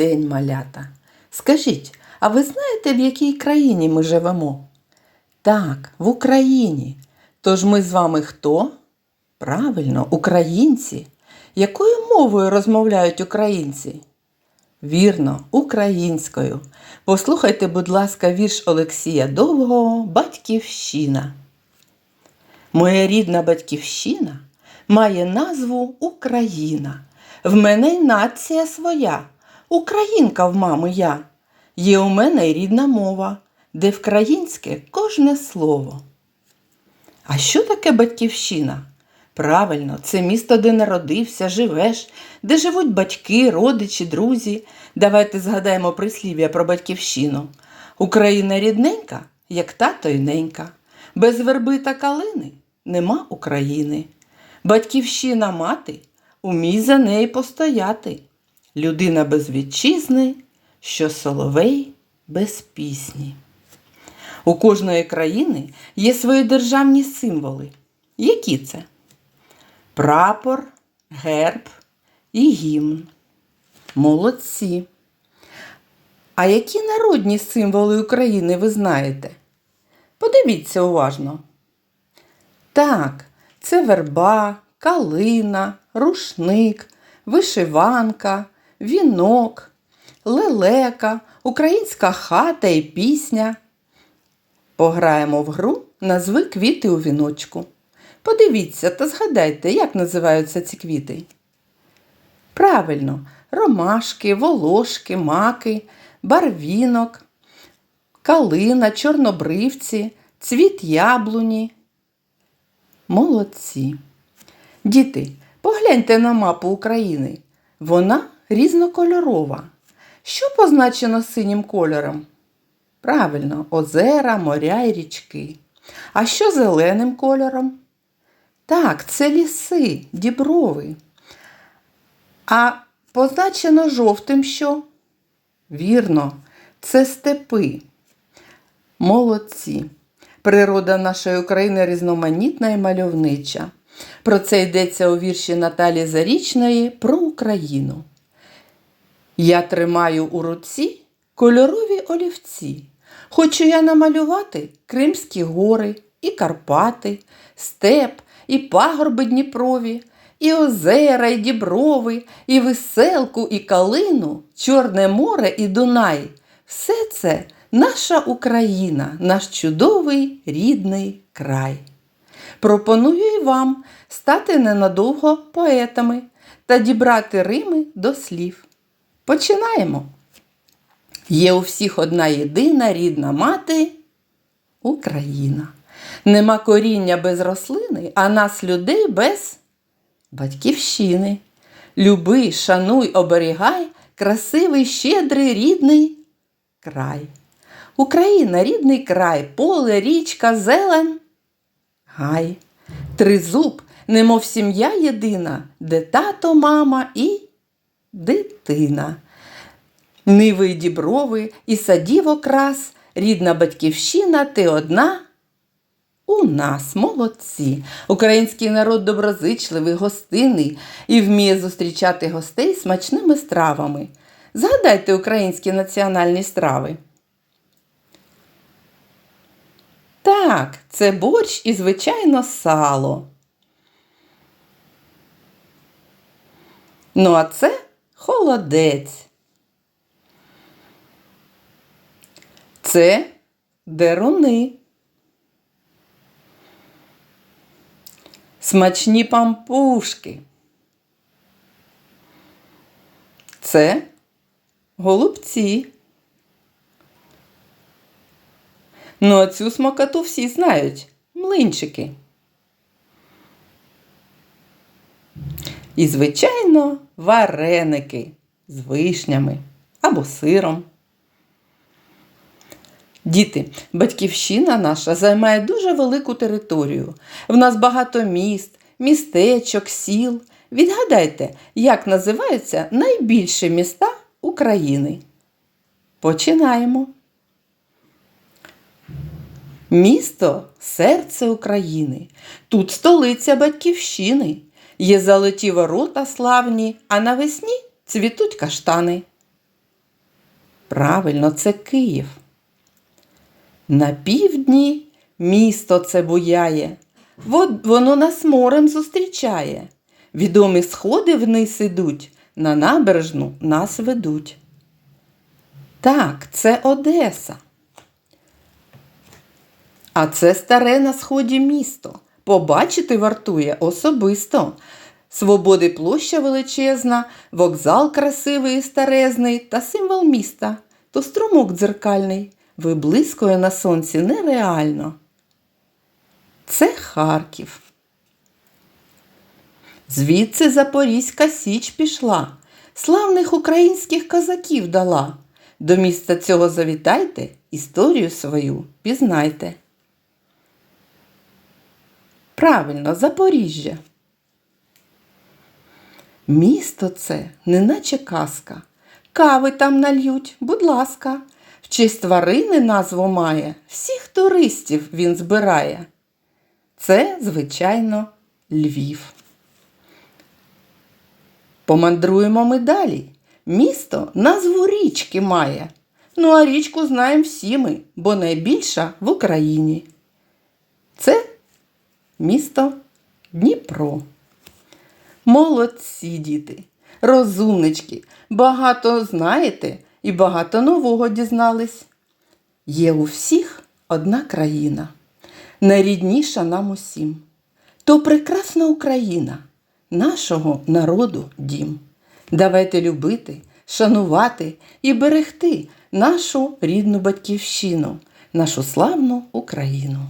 день, малята. Скажіть, а ви знаєте, в якій країні ми живемо? Так, в Україні. Тож ми з вами хто? Правильно, українці. Якою мовою розмовляють українці? Вірно, українською. Послухайте, будь ласка, вірш Олексія Довгого Батьківщина. Моя рідна батьківщина має назву Україна. В мене нація своя, українка в мами я. Є у мене й рідна мова, де вкраїнське кожне слово. А що таке батьківщина? Правильно, це місто, де народився, живеш, де живуть батьки, родичі, друзі. Давайте згадаємо прислів'я про батьківщину. Україна рідненька, як тато й ненька. Без верби та калини нема України. Батьківщина мати, умій за неї постояти. Людина без вітчизни, що соловей без пісні. У кожної країни є свої державні символи. Які це? Прапор, герб і гімн. Молодці. А які народні символи України ви знаєте? Подивіться уважно. Так, це верба, калина, рушник, вишиванка, вінок, лелека, українська хата і пісня. Пограємо в гру назви квіти у віночку. Подивіться та згадайте, як називаються ці квіти. Правильно, ромашки, волошки, маки, барвінок, калина, чорнобривці, цвіт яблуні. Молодці. Діти, погляньте на мапу України. Вона різнокольорова. Що позначено синім кольором? Правильно, озера, моря і річки. А що зеленим кольором? Так, це ліси, діброви. А позначено жовтим що? Вірно, це степи. Молодці. Природа нашої України різноманітна і мальовнича. Про це йдеться у вірші Наталі Зарічної про Україну. Я тримаю у руці кольорові олівці. Хочу я намалювати Кримські гори і Карпати, степ і пагорби Дніпрові, і озера, і діброви, і веселку, і калину, Чорне море і Дунай. Все це наша Україна, наш чудовий рідний край. Пропоную і вам стати ненадовго поетами та дібрати рими до слів. Починаємо. Є у всіх одна єдина рідна мати Україна. Нема коріння без рослини, а нас людей без батьківщини. Люби, шануй, оберігай красивий, щедрий, рідний край. Україна рідний край, поле, річка, зелен. Гай. Тризуб, немов сім'я єдина, де тато, мама і дитина. Ниви й діброви, і садів окрас, рідна батьківщина, ти одна. У нас молодці. Український народ доброзичливий, гостинний і вміє зустрічати гостей смачними стравами. Згадайте українські національні страви. Так, це борщ і, звичайно, сало. Ну, а це холодець. Це деруни. Смачні пампушки. Це голубці. Ну, а цю смакоту всі знають млинчики. І, звичайно, вареники з вишнями або сиром. Діти, батьківщина наша займає дуже велику територію. В нас багато міст, містечок, сіл. Відгадайте, як називаються найбільші міста України. Починаємо. Місто серце України. Тут столиця батьківщини. Є золоті ворота славні, а навесні цвітуть каштани. Правильно, це Київ. На півдні місто це буяє, воно нас морем зустрічає. Відомі сходи вниз ідуть, на набережну нас ведуть. Так, це Одеса. А це старе на сході місто. Побачити вартує особисто. Свободи площа величезна, вокзал красивий і старезний та символ міста, то струмок дзеркальний, виблискує на сонці нереально. Це Харків. Звідси Запорізька Січ пішла, славних українських козаків дала. До міста цього завітайте, історію свою пізнайте. Правильно, Запоріжжя. Місто це, неначе казка. Кави там нальють, будь ласка. В честь тварини назву має, всіх туристів він збирає. Це, звичайно, Львів. Помандруємо ми далі. Місто назву річки має. Ну а річку знаємо всі ми, бо найбільша в Україні. Це місто Дніпро. Молодці діти, розумнички, багато знаєте і багато нового дізнались. Є у всіх одна країна, найрідніша нам усім. То прекрасна Україна, нашого народу дім. Давайте любити, шанувати і берегти нашу рідну батьківщину, нашу славну Україну.